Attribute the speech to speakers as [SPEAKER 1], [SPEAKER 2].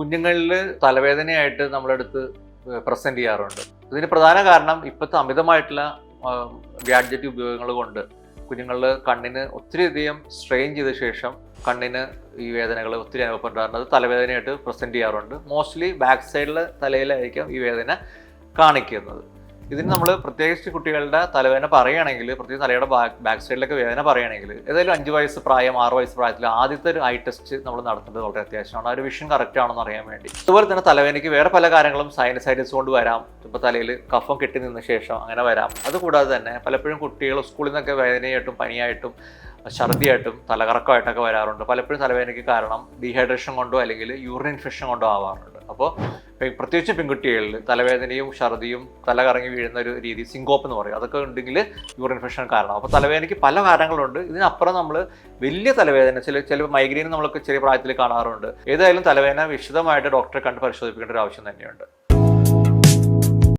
[SPEAKER 1] കുഞ്ഞുങ്ങളിൽ തലവേദനയായിട്ട് നമ്മളെടുത്ത് പ്രസന്റ് ചെയ്യാറുണ്ട്. ഇതിന് പ്രധാന കാരണം ഇപ്പോഴത്തെ അമിതമായിട്ടുള്ള ഗാഡ്ജറ്റ് ഉപയോഗങ്ങൾ കൊണ്ട് കുഞ്ഞുങ്ങളിൽ കണ്ണിന് ഒത്തിരിയധികം സ്ട്രെയിൻ ചെയ്ത ശേഷം കണ്ണിന് ഈ വേദനകൾ ഒത്തിരി അനുഭവപ്പെടാറുണ്ട്. അത് തലവേദനയായിട്ട് പ്രസന്റ് ചെയ്യാറുണ്ട്. മോസ്റ്റ്ലി ബാക്ക് സൈഡിലെ തലയിലായിരിക്കും ഈ വേദന കാണിക്കുന്നത്. ഇതിന് നമ്മൾ പ്രത്യേകിച്ച് കുട്ടികളുടെ തലവേദന പറയുകയാണെങ്കിൽ പ്രത്യേകിച്ച് തലയുടെ ബാക്ക് സൈഡിലൊക്കെ വേദന പറയുകയാണെങ്കിൽ ഏതായാലും അഞ്ച് വയസ്സ് പ്രായം ആറ് വയസ്സ് പ്രായത്തിൽ ആദ്യത്തെ ഒരു ഐ ടെസ്റ്റ് നമ്മൾ നടത്തേണ്ടത് വളരെ അത്യാവശ്യമാണ്. ആ ഒരു വിഷൻ കറക്റ്റ് ആണെന്ന് അറിയാൻ വേണ്ടി. അതുപോലെ തന്നെ തലവേദനയ്ക്ക് വേറെ പല കാര്യങ്ങളും സൈനസൈറ്റിസ് കൊണ്ട് വരാം. ഇപ്പോൾ തലയിൽ കഫം കെട്ടി നിന്ന ശേഷം അങ്ങനെ വരാം. അതുകൂടാതെ തന്നെ പലപ്പോഴും കുട്ടികൾ സ്കൂളിൽ നിന്നൊക്കെ വേദനയായിട്ടും പനിയായിട്ടും ഛർദിയായിട്ടും തലകറക്കമായിട്ടൊക്കെ വരാറുണ്ട്. പലപ്പോഴും തലവേദനയ്ക്ക് കാരണം ഡീഹൈഡ്രേഷൻ കൊണ്ടോ അല്ലെങ്കിൽ യൂറിൻ ഇൻഫെക്ഷൻ കൊണ്ടോ ആവാറുണ്ട്. അപ്പോൾ പ്രത്യേകിച്ച് പെൺകുട്ടികളിൽ തലവേദനയും ഛർദിയും തല കറങ്ങി വീഴുന്ന ഒരു രീതി സിങ്കോപ്പ് എന്ന് പറയും. അതൊക്കെ ഉണ്ടെങ്കിൽ യൂറിൻ ഇൻഫെക്ഷൻ കാരണം. അപ്പോൾ തലവേദനയ്ക്ക് പല കാരണങ്ങളുണ്ട്. ഇതിനപ്പുറം നമ്മൾ വലിയ തലവേദന ചില ചില മൈഗ്രെയിൻ നമ്മളൊക്കെ ചെറിയ പ്രായത്തിൽ കാണാറുണ്ട്. ഏതായാലും തലവേദന വിശദമായിട്ട് ഡോക്ടറെ കണ്ട് പരിശോധിപ്പിക്കേണ്ട ഒരു ആവശ്യം തന്നെയുണ്ട്.